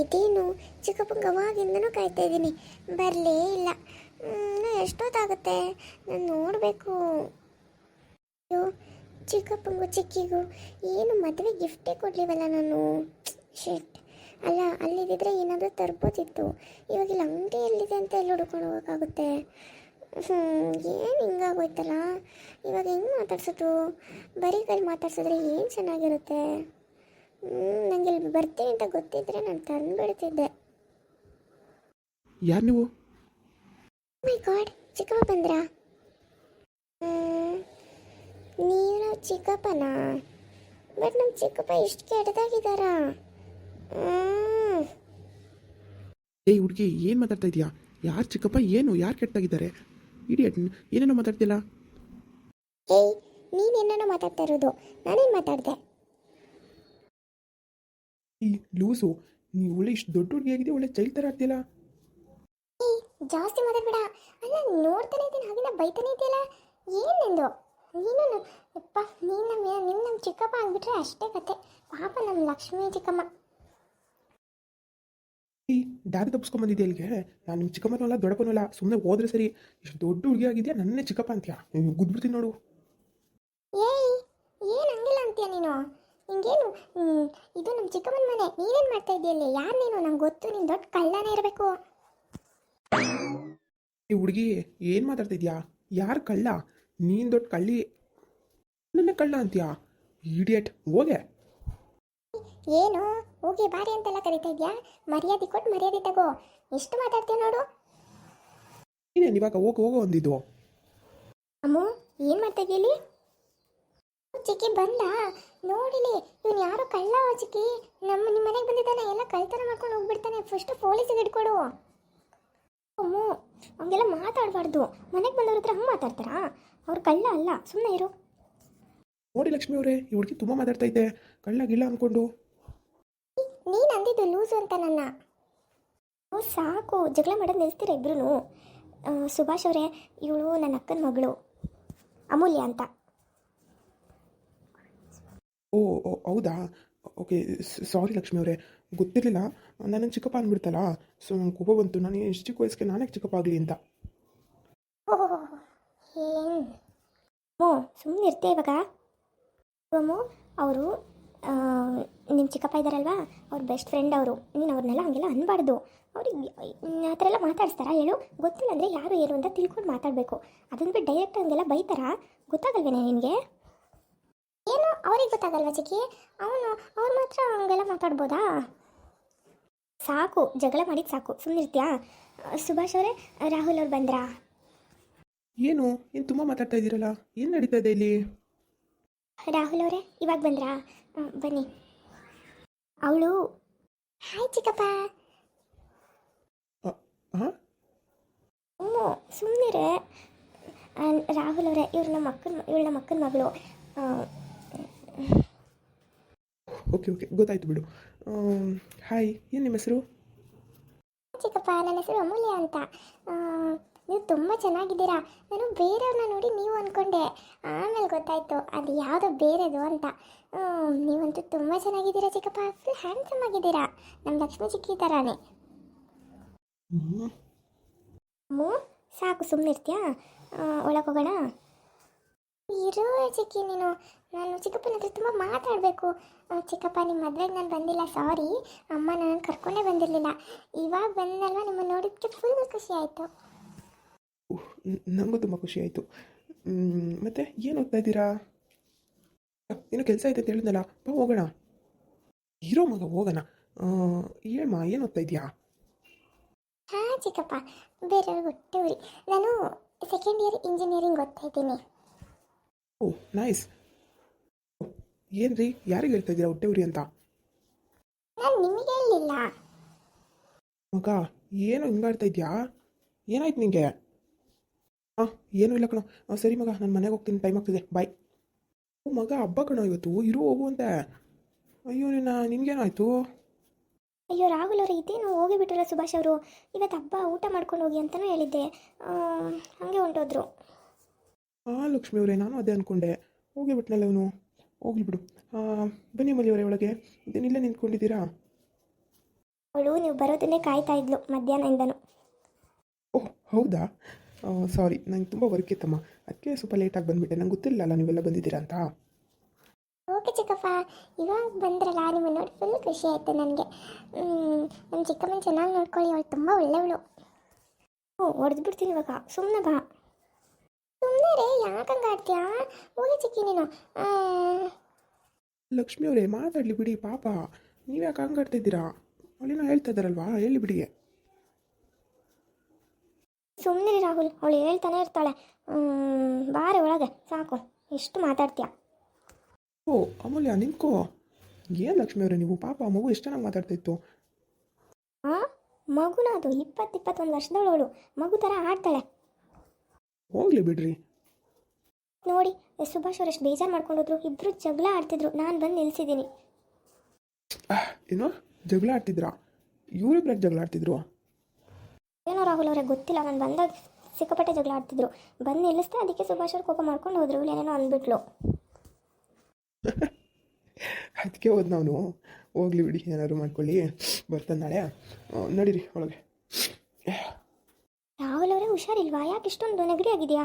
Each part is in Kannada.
ಇದೇನು ಚಿಕ್ಕಪ್ಪಂಗೆ ಅವಾಗಿಂದನೂ ಕಾಯ್ತಾ ಇದ್ದೀನಿ. ಬರಲೇ ಇಲ್ಲ. ಎಷ್ಟೊತ್ತಾಗುತ್ತೆ? ನಾನು ನೋಡಬೇಕು. ಅಯ್ಯೋ ಚಿಕ್ಕಪ್ಪಂಗು ಚಿಕ್ಕಿಗೂ ಏನು ಮದುವೆ ಗಿಫ್ಟೇ ಕೊಡಲಿವಲ್ಲ ನಾನು? ಶೆಟ್ ಅಲ್ಲ ಅಲ್ಲಿದ್ದಿದ್ರೆ ಏನಾದರೂ ತರ್ಬೋದಿತ್ತು. ಇವಾಗ ಇಲ್ಲಿ ಅಂಗಡಿ ಎಲ್ಲಿದೆ ಅಂತ ಎಲ್ಲಿ ಹುಡ್ಕೊಂಡು ಹೋಗೋಕ್ಕಾಗುತ್ತೆ? ಹ್ಞೂ ಏನು ಹಿಂಗಾಗೋಯ್ತಲ್ಲ? ಇವಾಗ ಹೆಂಗೆ ಮಾತಾಡ್ಸೋದು? ಬರೀ ಕೈಲಿ ಮಾತಾಡ್ಸಿದ್ರೆ ಏನು ಚೆನ್ನಾಗಿರುತ್ತೆ? ನನಗೆ ಇಲ್ಲಿ ಬರ್ತೀನಿ ಅಂತ ಗೊತ್ತಿದ್ರೆ ನಾನು ತಂದುಬಿಡ್ತಿದ್ದೆ. ಯಾರು ನೀವು? ಮೈ ಗಾಡ್ ಚಿಕ್ಕಪ್ಪ ಬಂದ್ರಾ? ನೀನು ಚಿಕ್ಕಪ್ಪನ? ಬಟ್ ನಮ್ಮ ಚಿಕ್ಕಪ್ಪ ಇಷ್ಟು ಕೆಟ್ಟದಾಗಿದ್ದಾರ? ಏ ಏಯ್ ಹುಡುಗಿ ಏನು ಮಾತಾಡ್ತಾ ಇದೀಯಾ? ಯಾರು ಚಿಕ್ಕಪ್ಪ ಏನು ಯಾರು ಕೆಟ್ಟಾಗಿದ್ದಾರೆ ಇಡಿಯಟ್ ಏನೇನೋ ಮಾತಾಡ್ತಿಲ್ಲ? ಏಯ್ ನೀನು ಏನೇನೋ ಮಾತಾಡ್ತಾ ಇರೋದು? ನಾನೇನು ಮಾತಾಡಿದೆ? ಈ ಲೂಸು ನೀವು ಒಳ್ಳೆ ಇಷ್ಟು ದೊಡ್ಡ ಹುಡುಗಿ ಆಗಿದೆ ಒಳ್ಳೆ ಚೈಲ್ಡ್ ಥರ ಆಗ್ತಿಲ್ಲ ಜಾಸ್ತಿ ಮಾತಾಡ್ಬೇಡ. ಅಲ್ಲ ನೋಡ್ತಾನೆ ಇದ್ದೀನಿ ಹಾಗೆಲ್ಲ ಬೈತಾನೆ ಇದೆಯಲ್ಲ ಏನು ನಿಂದು? ನೀನು ಅಪ್ಪ ನೀನು ನಮ್ಮ ನಿಮ್ಮ ನಮ್ಮ ಚಿಕ್ಕಪ್ಪ ಆಗ್ಬಿಟ್ರೆ ಅಷ್ಟೇ ಕತೆ. ಪಾಪ ನಮ್ಮ ಲಕ್ಷ್ಮೀ ಚಿಕ್ಕಮ್ಮ. ಈ ದಾರಿ ತಪ್ಪಿಸ್ಕೊಂಬಂದಿದ್ದೆ ಇಲ್ಲಿಗೆ? ನಾನು ನಿಮ್ಮ ಚಿಕ್ಕಮ್ಮನೂ ಅಲ್ಲ ದೊಡ್ಡಪ್ಪನೂ ಅಲ್ಲ ಸುಮ್ಮನೆ ಹೋದ್ರೆ ಸರಿ. ಇಷ್ಟು ದೊಡ್ಡ ಹುಡುಗಿ ಆಗಿದೆಯಾ ನನ್ನೇ ಚಿಕ್ಕಪ್ಪ ಅಂತೀಯ? ಗುದ್ಬಿಡ್ತೀನಿ ನೋಡು. ಏಯ್ ಏನು ಹಂಗಿಲ್ಲ ಅಂತೀಯ ನೀನು? ಹ್ಮ್, ಇದು ನಮ್ಮ ಚಿಕ್ಕಮ್ಮನ ಮನೆ. ನೀನೇನು ಮಾಡ್ತಾ ಇದೆಯಲ್ಲ ಯಾರು ನೀನು? ನಂಗೆ ಗೊತ್ತು ನೀನು ದೊಡ್ಡ ಕಳ್ಳನೇ ಇರಬೇಕು. ಈ ಹುಡುಗಿ ಏನು ಮಾತಾಡ್ತಿದ್ಯಾ ಇದೀಯಾ? ಯಾರು ಕಳ್ಳ? ನೀನು ದೊಡ್ಡ ಕಳ್ಳಿ. ನನ್ನ ಕಳ್ಳ ಅಂತೀಯಾ? ಇಡಿಯಟ್ ಹೋಗೆ. ಏನು? ಹೋಗಿ ಬಾರಿ ಅಂತೆಲ್ಲ ಕರಿತಾ ಇದೆಯಾ? ಮರ್ಯಾದೆ ಕೊಟ್ಟು ಮರ್ಯಾದೆ ತಗೋ. ಎಷ್ಟು ಮಾತಾಡ್ತೀಯ ನೋಡು. ನೀನೇನು ಇವಾಗ ಹೋಗಿ ಹೋಗೋ ಅಂದಿದ್ದು? ಅಮ್ಮ ಏನು ಮಾಡ್ತಾ ಇದೆಯಲ್ಲಿ ಚಿಕ್ಕಿ ಬಂದ. ನೋಡಿಲಿ ಇವನು ಯಾರೋ ಕಳ್ಳ ಚಿಕ್ಕಿ. ನಮ್ಮ ನಿಮ್ಮ ಮನೆಗೆ ಬಂದಿದ್ದಾನೆ ಎಲ್ಲ ಕಳ್ತನ ಮಾಡ್ಕೊಂಡು ಹೋಗ್ಬಿಡ್ತಾನೆ. ಫಸ್ಟ್ ಪೊಲೀಸಿಗೆ ಇಟ್ಕೊಡು. ಅಮ್ಮು ಹಂಗೆಲ್ಲ ಮಾತಾಡಬಾರ್ದು. ಮನೆಗೆ ಬಂದವ್ರ ಹತ್ರ ಹಂಗೆ ಮಾತಾಡ್ತಾರಾ? ಅವ್ರು ಕಳ್ಳ ಅಲ್ಲ ಸುಮ್ಮನೆ ಇರು. ನೋಡಿ ಲಕ್ಷ್ಮಿ ಅವರೇ ಈ ಹುಡುಗಿ ತುಂಬ ಮಾತಾಡ್ತಾ ಇದ್ದೆ. ಕಳ್ಳ ಗಿಳ್ಳ ಅಂದ್ಕೊಂಡು ನೀನು ಅಂದಿದ್ದು ಲೂಸು ಅಂತ ನನ್ನ. ಓ, ಸಾಕು. ಜಗಳ ಮಾಡೋದು ನಿಲ್ಸ್ತೀರ ಇಬ್ರು ಸುಭಾಷ್ ಅವರೇ ಇವಳು ನನ್ನ ಅಕ್ಕನ ಮಗಳು. ಅಮೂಲ್ಯ ಅಂತ. ಓ ಓ, ಹೌದಾ? ಓಕೆ ಸಾರಿ ಲಕ್ಷ್ಮಿ ಅವರೇ ಗೊತ್ತಿರಲಿಲ್ಲ. ನನ್ನ ಚಿಕ್ಕಪ್ಪ ಅಂದ್ಬಿಡ್ತಲ್ಲ ಸೊ ನಂಗೆ ಕೋಪ ಬಂತು. ನಾನು ಎಷ್ಟು ಚಿಕ್ಕ ವಯಸ್ಸಿಗೆ ನಾನೇ ಚಿಕ್ಕಪ್ಪ ಆಗಲಿ ಅಂತ ಸುಮ್ಮನೆ ಇರ್ತೆ ಇವಾಗ? ಸೋಮು ಅವರು ನಿಮ್ಮ ಚಿಕ್ಕಪ್ಪ ಇದ್ದಾರಲ್ವಾ ಅವ್ರ ಬೆಸ್ಟ್ ಫ್ರೆಂಡ್ ಅವರು. ನೀನು ಅವ್ರನ್ನೆಲ್ಲ ಹಂಗೆಲ್ಲ ಅನ್ಬಾರ್ದು. ಅವ್ರಿಗೆ ಆ ಥರ ಎಲ್ಲ ಮಾತಾಡ್ತಾರಾ ಹೇಳು. ಗೊತ್ತಿಲ್ಲ ಅಂದರೆ ಯಾರು ಏನು ಅಂತ ತಿಳ್ಕೊಂಡು ಮಾತಾಡಬೇಕು. ಅದನ್ನ ಬಿಟ್ಟು ಡೈರೆಕ್ಟ್ ಹಂಗೆಲ್ಲ ಬೈತಾರಾ? ಗೊತ್ತಾಗಲ್ವೇನೆ ನಿನಗೆ? ಅವ್ರಿಗೆ ಗೊತ್ತಾಗಲ್ವಾ ಚಿಕ್ಕಿ? ಅವನು ಅವ್ರು ಮಾತ್ರ ಹಂಗೆಲ್ಲ ಮಾತಾಡ್ಬೋದಾ? ಸಾಕು ಜಗಳ ಮಾಡಿದ ಸಾಕು. ಸುಮ್ಮನಿರ್ತೀಯಾ ಸುಭಾಷ್ ಅವರೇ ರಾಹುಲ್ ಅವ್ರು ಬಂದ್ರಾ? ಏನು? ಏನು ತುಂಬ ಮಾತಾಡ್ತಾ ಇದ್ದೀರಲ್ಲ? ಏನು ನಡೀತಾ ಇದೆ ಇಲ್ಲಿ? ರಾಹುಲ್ ಅವರೇ ಇವಾಗ ಬಂದ್ರಾ? ಆ, ಬನ್ನಿ. ಅವಳು ಹಾಯ್ ಚಿಕ್ಕಪ್ಪ. ಹಾಂ? ಹ್ಞೂ ಸುಮ್ಮನಿರೆ ರಾಹುಲ್ ಅವರೇ ಇವ್ರ ನಮ್ಮ ಅಕ್ಕನ ಇವಳ ನಮ್ಮ ಅಕ್ಕನ ಮಗಳು. ಓಕೆ ಓಕೆ ಗೊತ್ತಾಯ್ತು ಬಿಡು. ಹಾಯ್ ಏನು ನಿಮ್ಮ ಹೆಸರು? ಚಿಕ್ಕಪ್ಪ ನನ್ನ ಹೆಸರು ಅಮೂಲ್ಯ ಅಂತ. ನೀವು ತುಂಬ ಚೆನ್ನಾಗಿದ್ದೀರಾ. ನಾನು ಬೇರೆಯವ್ರನ್ನ ನೋಡಿ ನೀವು ಅಂದ್ಕೊಂಡೆ ಆಮೇಲೆ ಗೊತ್ತಾಯ್ತು ಅದು ಯಾವುದೋ ಬೇರೆದು ಅಂತ. ನೀವಂತೂ ತುಂಬ ಚೆನ್ನಾಗಿದ್ದೀರಾ ಚಿಕ್ಕಪ್ಪ. ಫುಲ್ ಹ್ಯಾಂಡ್ಸಮ್ ಆಗಿದ್ದೀರಾ. ನಮ್ಮ ಲಕ್ಷ್ಮಿ ಚಿಕ್ಕಿ ಥರಾನೇ ಹ್ಞೂ ಸಾಕು ಸುಮ್ಮನೆ ಇರ್ತೀಯಾ ಒಳಗೆ ಹೋಗೋಣ. ಇರೋ ಚಿಕ್ಕಿ ನೀನು. ನಾನು ಚಿಕ್ಕಪ್ಪನ ಹತ್ರ ತುಂಬ ಮಾತಾಡಬೇಕು. ಚಿಕ್ಕಪ್ಪ ನಿಮ್ಮ ಮದುವೆಗೆ ನಾನು ಬಂದಿಲ್ಲ ಸಾರಿ ಅಮ್ಮ ನಾನು ಕರ್ಕೊಂಡೇ ಬಂದಿರಲಿಲ್ಲ. ಇವಾಗ ಬಂದಲ್ವ ನಿಮ್ಮನ್ನು ನೋಡಿದ್ದಕ್ಕೆ ಫುಲ್ ಖುಷಿ ಆಯಿತು. ನನಗೂ ತುಂಬ ಖುಷಿ ಆಯಿತು. ಮತ್ತೆ ಏನು ಓದ್ತಾ ಇದ್ದೀರಾ? ಏನೋ ಕೆಲಸ ಇದೆ ಅಂತ ಹೇಳಿದ್ನಲ್ಲ ಬಾ ಹೋಗೋಣ. ಇರೋ ಮಗ ಹೋಗೋಣ. ಹೇಳಮ್ಮ ಏನು ಓದ್ತಾ ಇದೆಯಾ? ಹಾಂ ಚಿಕ್ಕಪ್ಪ ಬೇರೆಯವ್ರಿಗೆ ಹೊಟ್ಟೆ ನಾನು ಸೆಕೆಂಡ್ ಇಯರ್ ಇಂಜಿನಿಯರಿಂಗ್ ಓದ್ತಾ ಇದ್ದೀನಿ. Oh nice. ಏನು ರೀ ಯಾರಿಗೆ ಹೇಳ್ತಾ ಇದ್ದೀರಾ ಹೊಟ್ಟೆ ಉರಿ ಅಂತ? ನಾನು ನಿಮಗೆ ಹೇಳಿಲ್ಲ. ಮಗ ಏನು ಹಿಂಗಾಡ್ತಾ ಇದೆಯಾ? ಏನಾಯ್ತು ನಿಂಗೆ? ಹಾಂ ಏನು ಇಲ್ಲ ಕಣೋ. ಸರಿ ಮಗ ನಾನು ಮನೆಗೆ ಹೋಗ್ತೀನಿ. ಟೈಮ್ ಆಗ್ತಿದೆ. ಬಾಯ್ ಓ ಮಗ ಹಬ್ಬ ಕಣೋ ಇವತ್ತು. ಇರು ಹೋಗು ಅಂತ. ಅಯ್ಯೋ ನಿನ್ನ ನಿನ್ಗೇನಾಯ್ತು? ಅಯ್ಯೋ ರಾಹುಲ್ ಅವರು ಇದೇನು ಹೋಗಿಬಿಟ್ರಲ್ಲ ಸುಭಾಷ್ ಅವರು? ಇವತ್ತು ಹಬ್ಬ ಊಟ ಮಾಡ್ಕೊಂಡು ಹೋಗಿ ಅಂತಲೂ ಹೇಳಿದ್ದೆ. ಹಾಗೆ ಹೊಂಟೋದ್ರು. ಹಾಂ ಲಕ್ಷ್ಮಿ ಅವರೇ ನಾನು ಅದೇ ಅಂದ್ಕೊಂಡೆ ಹೋಗಿಬಿಟ್ನಲ್ಲ ಅವನು. ಇವನು ಹೋಗ್ಲಿ ಬಿಡು. ಆ, ಬನ್ನಿ ಮಲಿಯವರೇ ಒಳಗೆ. ಇದನ್ನಿಲ್ಲ ನಿಂತ್ಕೊಂಡಿದ್ದೀರಾ? ಅವಳು ನೀವು ಬರೋದನ್ನೇ ಕಾಯ್ತಾ ಇದ್ಲು ಮಧ್ಯಾಹ್ನದಿಂದನು ಓಹ್ ಹೌದಾ? ಸಾರಿ ನಂಗೆ ತುಂಬ ವರ್ಕ್ ಇತ್ತಮ್ಮ. ಅದಕ್ಕೆ ಸ್ವಲ್ಪ ಲೇಟಾಗಿ ಬಂದ್ಬಿಟ್ಟೆ. ನಂಗೆ ಗೊತ್ತಿರಲಿಲ್ಲ ನೀವೆಲ್ಲ ಬಂದಿದ್ದೀರಾ ಅಂತ. ಓಕೆ ಚಿಕ್ಕಪ್ಪ ಇವಾಗ ಬಂದ್ರಲ್ಲ ನಿಮ್ಮ ನೋಡಿ ಫುಲ್ ಖುಷಿ ಆಯಿತು ನನಗೆ. ನಮ್ಮ ಚಿಕ್ಕಮ್ಮನ ಚೆನ್ನಾಗಿ ನೋಡ್ಕೊಳ್ಳಿ. ಅವಳು ತುಂಬ ಒಳ್ಳೆಯವಳು ಓ ಹೊಡೆದ್ಬಿಡ್ತೀನಿ ಇವಾಗ. ಸುಮ್ಮನೆ ಬಾ. ಸುಮ್ಮನೆ ರೇ ಯಾಕಂಗೆ ಆಡ್ತೀಯಾ? ಹೋಗಿ ಚಿಕ್ಕಿ ನೀನು. ಲಕ್ಷ್ಮಿ ಅವರೇ ಮಾತಾಡಲಿ ಬಿಡಿ ಪಾಪ. ನೀವು ಯಾಕೆ ಹಂಗೆ ಆಡ್ತಿದ್ದೀರಾ ಅವಳೇನೋ ಹೇಳ್ತಾ ಇದ್ದಾರಲ್ವಾ? ಹೇಳಿ ಬಿಡಿ. ಸುಮ್ಮನೆ ರಾಹುಲ್ ಅವಳು ಹೇಳ್ತಾನೆ ಇರ್ತಾಳೆ. ಬಾರೆ ಒಳಗೆ ಸಾಕು. ಎಷ್ಟು ಮಾತಾಡ್ತೀಯ? ಓ ಅಮೂಲ್ಯ ನಿಂತ್ಕೋ. ಏನು ಲಕ್ಷ್ಮಿ ಅವರೇ ನೀವು? ಪಾಪ ಮಗು ಎಷ್ಟು ಚೆನ್ನಾಗಿ ಮಾತಾಡ್ತಿತ್ತು ಆ? ಮಗುನ ಅದು ಇಪ್ಪತ್ತು ಇಪ್ಪತ್ತೊಂದು ವರ್ಷದವಳು ಮಗು ಥರ ಆಡ್ತಾಳೆ. ಹೋಗ್ಲಿ ಬಿಡ್ರಿ. ನೋಡಿ ಸುಭಾಷ್ ಅವ್ರು ಎಷ್ಟು ಬೇಜಾರು ಮಾಡ್ಕೊಂಡೋದ್ರು ಇಬ್ಬರು ಜಗಳ ಆಡ್ತಿದ್ರು. ನಾನು ಬಂದು ನಿಲ್ಸಿದ್ದೀನಿ. ಏನೋ? ಜಗಳ ಆಡ್ತಿದ್ರಾ? ಇವರಿಬ್ರ ಜಗಳ ಆಡ್ತಿದ್ರು? ಏನೋ ರಾಹುಲ್ ಅವ್ರಿಗೆ ಗೊತ್ತಿಲ್ಲ. ನಾನು ಬಂದಾಗ ಸಿಕ್ಕಾಪಟ್ಟೆ ಜಗಳ ಆಡ್ತಿದ್ರು. ಬಂದು ನಿಲ್ಲಿಸ್ದೆ ಅದಕ್ಕೆ ಸುಭಾಷ್ ಅವ್ರು ಕೋಪ ಮಾಡ್ಕೊಂಡು ಹೋದ್ರು. ಏನೇನೋ ಅಂದ್ಬಿಟ್ಲು ಅದಕ್ಕೆ ಹೋದ್ ನಾನು. ಹೋಗ್ಲಿ ಬಿಡಿ ಏನಾದ್ರು ಮಾಡ್ಕೊಳ್ಳಿ. ಬರ್ತಾನೆ ನಾಳೆ. ನಡೀರಿ ಒಳಗೆ. ರಾಹುಲ್ ಅವರೇ ಹುಷಾರಿಲ್ವಾ? ಯಾಕೆ ಇಷ್ಟೊಂದು ನೆಗಡಿ ಆಗಿದೆಯಾ?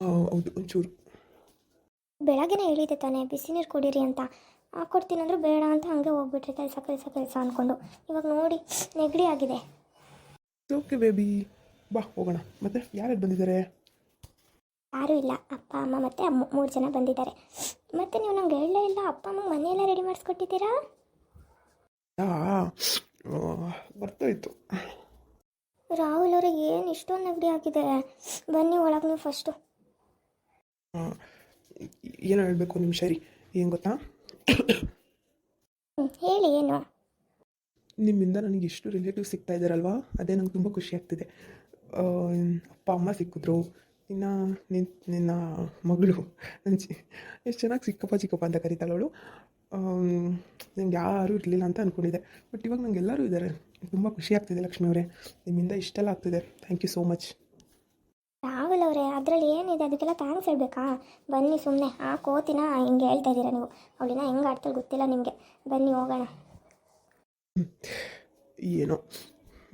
ಹೌದು ಒಂಚೂರು. ಬೆಳಗ್ಗೆನೇ ಹೇಳಿದೆ ತಾನೇ ಬಿಸಿ ನೀರು ಕುಡೀರಿ ಅಂತ. ಕೊಡ್ತೀನಿ ಅಂದ್ರೆ ಬೇಡ ಅಂತ ಹಂಗೆ ಹೋಗ್ಬಿಟ್ರಿ ಕೆಲಸ ಕೆಲಸ ಕೆಲಸ ಅನ್ಕೊಂಡು. ಇವಾಗ ನೋಡಿ ನೆಗಡಿ ಆಗಿದೆ. ಓಕೆ ಬೇಬಿ ಬಾ ಹೋಗೋಣ. ಮತ್ತೆ ಯಾರ್ಯಾರು ಬಂದಿದ್ದಾರೆ? ಯಾರೂ ಇಲ್ಲ. ಅಪ್ಪ ಅಮ್ಮ ಮತ್ತೆ ಅಮ್ಮ ಮೂರು ಜನ ಬಂದಿದ್ದಾರೆ. ಮತ್ತೆ ನೀವು ನಂಗೆ ಹೇಳಲೇ ಇಲ್ಲ ಅಪ್ಪ ಅಮ್ಮ ಮನೆಯೆಲ್ಲ ರೆಡಿ ಮಾಡಿಸ್ಕೊಟ್ಟಿದ್ದೀರಾ? ಬರ್ತಾಯಿತ್ತು. ರಾಹುಲ್ ಅವ್ರಿಗೆ ಏನು ಇಷ್ಟೊಂದು ನೆಗಡಿ ಆಗಿದೆ ಬನ್ನಿ ಒಳಗೆ ನೀವು ಫಸ್ಟು ಏನೋ ಹೇಳಬೇಕು ನಿಮ್ಮ ಶರಿ. ಏನು ಗೊತ್ತಾ? ಹೇಳಿ ಏನು? ನಿಮ್ಮಿಂದ ನನಗೆ ಎಷ್ಟು ರಿಲೇಟಿವ್ ಸಿಗ್ತಾ ಇದ್ದಾರಲ್ವಾ ಅದೇ ನಂಗೆ ತುಂಬ ಖುಷಿ ಆಗ್ತಿದೆ. ಆ, ಅಪ್ಪ ಅಮ್ಮ ಸಿಕ್ಕಿದ್ರು. ಇನ್ನು ನಿನ್ ನಿನ್ನ ಮಗಳು ನನ್ನ ಚಿ ಎಷ್ಟು ಚೆನ್ನಾಗಿ ಸಿಕ್ಕಪ್ಪ ಚಿಕ್ಕಪ್ಪ ಅಂತ ಕರೀತಾಳವಳು ನಂಗೆ ಯಾರೂ ಇರಲಿಲ್ಲ ಅಂತ ಅಂದ್ಕೊಂಡಿದ್ದೆ ಬಟ್ ಇವಾಗ ನಂಗೆ ಎಲ್ಲರೂ ಇದ್ದಾರೆ ತುಂಬ ಖುಷಿ ಆಗ್ತಿದೆ ಲಕ್ಷ್ಮಿ ಅವರೇ. ನಿಮ್ಮಿಂದ ಇಷ್ಟೆಲ್ಲ ಆಗ್ತಿದೆ. ಥ್ಯಾಂಕ್ ಯು ಸೋ ಮಚ್ ಅದರಲ್ಲಿ ಏನಿದೆ? ಅದಕ್ಕೆಲ್ಲ ಥ್ಯಾಂಕ್ಸ್ ಹೇಳ್ಬೇಕಾ? ಬನ್ನಿ ಸುಮ್ಮನೆ ಆ ಕೋತಿನ ಹಿಂಗೆ ಹೇಳ್ತಾ ಇದ್ದೀರಾ ನೀವು? ಅವಳಿನ ಹೆಂಗೆ ಆಡ್ತಾಳೆ ಗೊತ್ತಿಲ್ಲ ನಿಮಗೆ. ಬನ್ನಿ ಹೋಗೋಣ. ಏನೋ.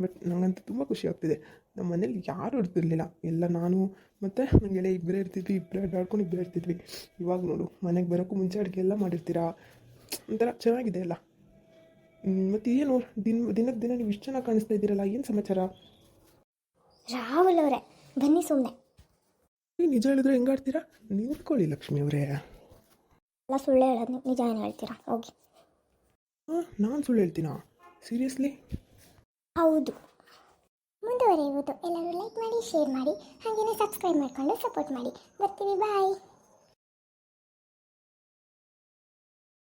ಬಟ್ ನನಗಂತೂ ತುಂಬ ಖುಷಿ ಆಗ್ತಿದೆ. ನಮ್ಮ ಮನೇಲಿ ಯಾರೂ ಇರ್ತಿರ್ಲಿಲ್ಲ. ಎಲ್ಲ ನಾನು ಮತ್ತು ನನ್ನ ಗೆಳೆ ಇಬ್ಬರೇ ಇರ್ತಿದ್ವಿ. ಇಬ್ಬರೇ ಅಡ್ಡಾಡ್ಕೊಂಡು ಇಬ್ಬರೇ ಇರ್ತಿದ್ವಿ. ಇವಾಗ ನೋಡು ಮನೆಗೆ ಬರೋಕ್ಕೂ ಮುಂಚೆ ಅಡುಗೆ ಎಲ್ಲ ಮಾಡಿರ್ತೀರಾ? ಒಂಥರ ಚೆನ್ನಾಗಿದೆ ಅಲ್ಲ ಮತ್ತು ಏನು? ದಿನ ದಿನಕ್ಕೆ ದಿನ ನೀವು ಇಷ್ಟು ಚೆನ್ನಾಗಿ ಕಾಣಿಸ್ತಾ ಇದ್ದೀರಲ್ಲ ಏನು ಸಮಾಚಾರ? ರಾಹುಲ್ ಅವರೇ ಬನ್ನಿ ಸುಮ್ಮನೆ ನೀವು ನಿಜ ಹೇಳಿದ್ರೆ ಹೆಂಗೆ ಆಡ್ತೀರಾ? ನಿಂತ್ಕೊಳ್ಳಿ ಲಕ್ಷ್ಮಿ ಅವರೇ. ಎಲ್ಲ ಸುಳ್ಳು ಹೇಳೋದು ನೀವು ನಿಜ ಏನು ಹೇಳ್ತೀರಾ? ಹೋಗಿ. ಹಾಂ ನಾನು ಸುಳ್ಳು ಹೇಳ್ತೀನಾ? ಸೀರಿಯಸ್ಲಿ ಹೌದು. ಮುಂದುವರಿಯುವುದು. ಎಲ್ಲರೂ ಲೈಕ್ ಮಾಡಿ ಶೇರ್ ಮಾಡಿ ಹಾಗೆಯೇ ಸಬ್ಸ್ಕ್ರೈಬ್ ಮಾಡಿಕೊಂಡು ಸಪೋರ್ಟ್ ಮಾಡಿ. ಬರ್ತೀವಿ ಬಾಯ್